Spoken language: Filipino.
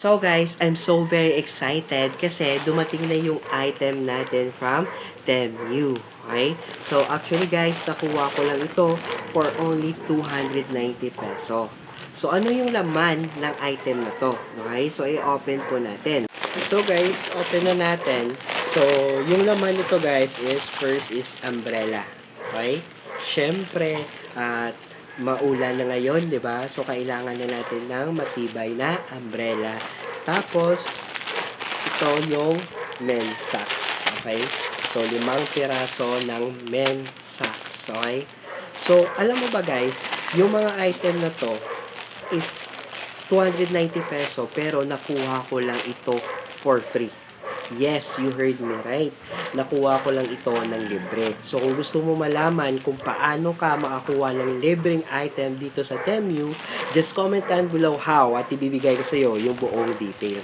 So guys, I'm so very excited kasi dumating na yung item natin from Temu. Okay? So actually guys, nakuha ko lang ito for only 290 peso. So ano yung laman ng item na to? Okay? So i-open po natin. So guys, open na natin. So yung laman nito guys is first is umbrella. Okay? Syempre, at maulan na ngayon, 'di ba? So kailangan na natin ng matibay na umbrella. Tapos ito yung men socks. Okay? So limang piraso ng men socks. Okay? So alam mo ba guys, yung mga item na to is 290 peso pero nakuha ko lang ito for free. Yes, you heard me right. Nakuha ko lang ito ng libre. So, kung gusto mo malaman kung paano ka makakuha ng libreng item dito sa Temu, just comment down below how at ibibigay ko sa iyo yung buong detail.